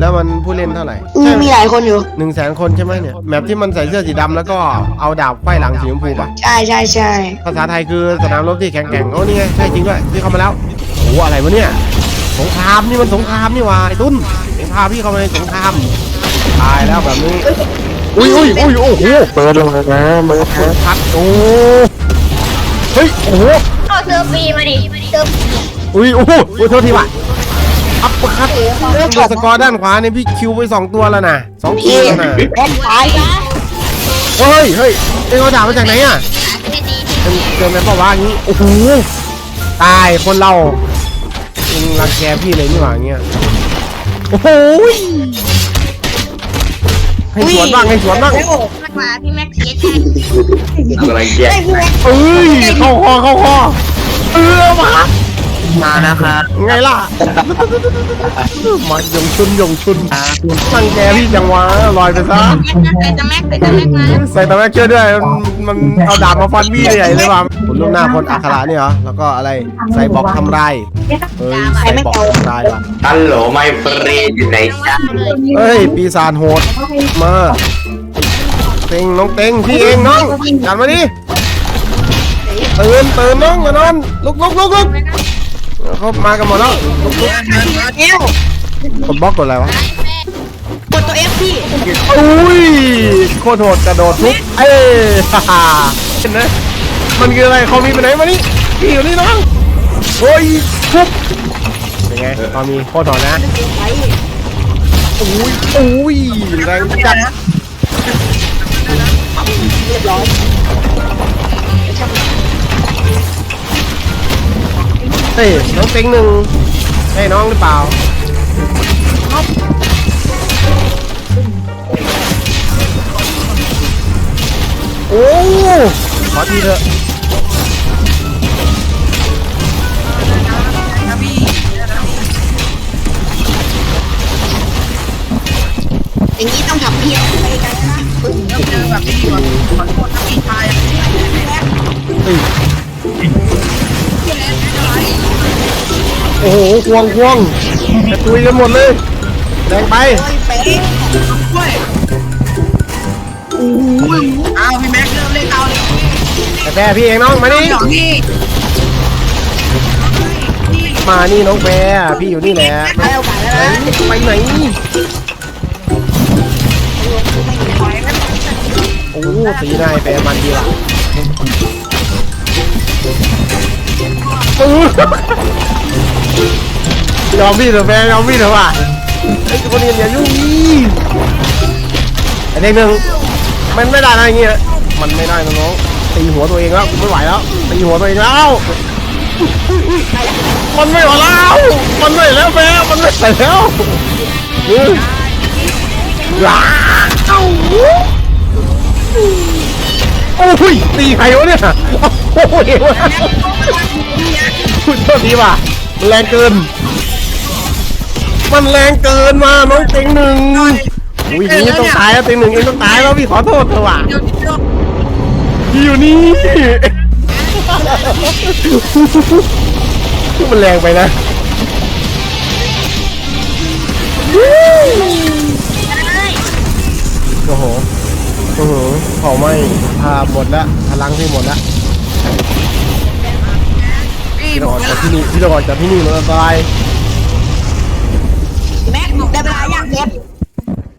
แล้วมันผู้เล่นเท่าไหร่มีมีหลายคนอยู่ หนึ่งแสนคนใช่ไหมเนี่ยแมปที่มันใส่เสื้อสีดำแล้วก็เอาดาบไขว้หลังสีชมพูป่ะใช่ใช่ใช่ภาษาไทยคือสนามรบที่แข็งแกร่งโอ้นี่ไงใช่จริงด้วยพี่เข้ามาแล้วโอ้อะไรวะเนี่ยสงครามนี่มันสงครามนี่หว่าไอ้ตุ้นเอ็งพาพี่เข้ามาในสงครามตายแล้วแบบนี้อุ้ยอุ้ยอุ้ยโอ้โหเปิดลงนะเปิดนะพัดโอ้เฮ้ยโอ้โหเอาเซอร์ฟรีมาดิเซอร์ฟรีอุ้ยโอ้โหโทษทีว่ะ อัปเปอร์คัตดูสกอร์ด้านขวาเนี่ยพี่คิวไปสองตัวแล้วนะสองคิวแล้วนะแบ็คตายนะเฮ้ยเฮ้ยเอ็งเอาดาบมาจากไหนอะไม่ดีเจอเจอแม่ป่าวะอย่างงี้โอ้โหตายคนเราเอ็งรังแกพี่เลยนี่หว่าอย่างเงี้ยโอ้โหให้สวนบ้างให้สวนบ้างมากกว่าพี่แม็กเสียใจอะไรแย่ไอ้พี่แม็กเอ้ยเข้าคอเข้าคอเออมา มานะครับไงล่ะ มายงชุนยงชุนรังแกพี่จังวะลอยไปซะแม็กนะใส่ตะแม็กใส่ตะแม็กมาใส่ตะแม็กเชื่อด้วยมันมันเอาดาบมาฟันพี่ใหญ่เลยว่ะผลลูกหน้าคนอัคระนี่เหรอ แล้วก็อะไรใส่บอกทำลายเฮ้ยใส่บอกทำลายว่ะฮัลโหลไม่เฟรนอยู่ไหนจ๊ะเลยเฮ้ย ปีศาจโหดมาเต็งน้องเต็งพี่เองน้องจัดมาดิตื่นตื่นน้องมานอนลุกลุกลุกลุก เขามากันหมดแล้วลุกลุกเอวกดบล็อกกดอะไรวะกดตัวเอฟพี่อุ้ยโคตรโหดกระโดดทุบเอ้ยฮ่าฮ่าเห็นไหมมันคืออะไรเขามีไปไหนมานี่พี่อยู่นี่น้องโอ้ยทุบเป็นไงเขามีโคตรโหดนะอุ้ยอุ้ยแรงจัดเรียบร้อย เฮ้ยน้องเต็งหนึ่งให้น้องหรือเปล่าโอ้ขอทีเถอะอย่างนี้ต้องทำเพียรไปกันนะเจอแบบนี้แบบขอโทษนะพี่ชายเฮ้ย อ้โหควงควงจะตุยกันหมดเลยแรงไปโอ้ยเป๊ะด้วยอุ้ยอ้าวพี่แม็กเริ่มเล่นเอาเลยแต่แพ้พี่เองน้องมานี่หยอกนี่มานี่น้องแพ้พี่อยู่นี่แหละไปเอาไปแล้วนะไปไหนโอ้ตีนายแพ้มันดีว่ะอื้อ ยอมพี่เถอะแพ้ยอมพี่เถอะว่ะไอ้คนนี้อย่ายุ่งนี่ไอ้เด็กหนึ่งมันไม่ได้อะอย่างเงี้ยมันไม่ได้นะน้องตีหัวตัวเองแล้วกูไม่ไหวแล้วตีหัวตัวเองแล้วมันไม่ไหวแล้วมันไม่แล้วแม่มันไม่ใส่แล้วเฮ้ยว้าเอ้าโอ้ยตีใครวะเนี่ยโอ้ยพูดโทษทีว่ะแรงเกิน มันแรงเกินมาน้องเต็งหนึ่งอุ้ยอย่างนี้ต้องตายแล้วเต็งหนึ่งเองต้องตายแล้วพี่ขอโทษเถอะว่ะเดี๋ยวเดี๋ยวพี่อยู่นี่มันแรงไปนะโอ้โหโอ้โหเผาไหม้พาหมดละพลังที่หมดละพี่ต้องออกจากที่นี่พี่ต้องออกจากที่นี่มันอันตราย แม็กบอกได้เวลายังเด็บ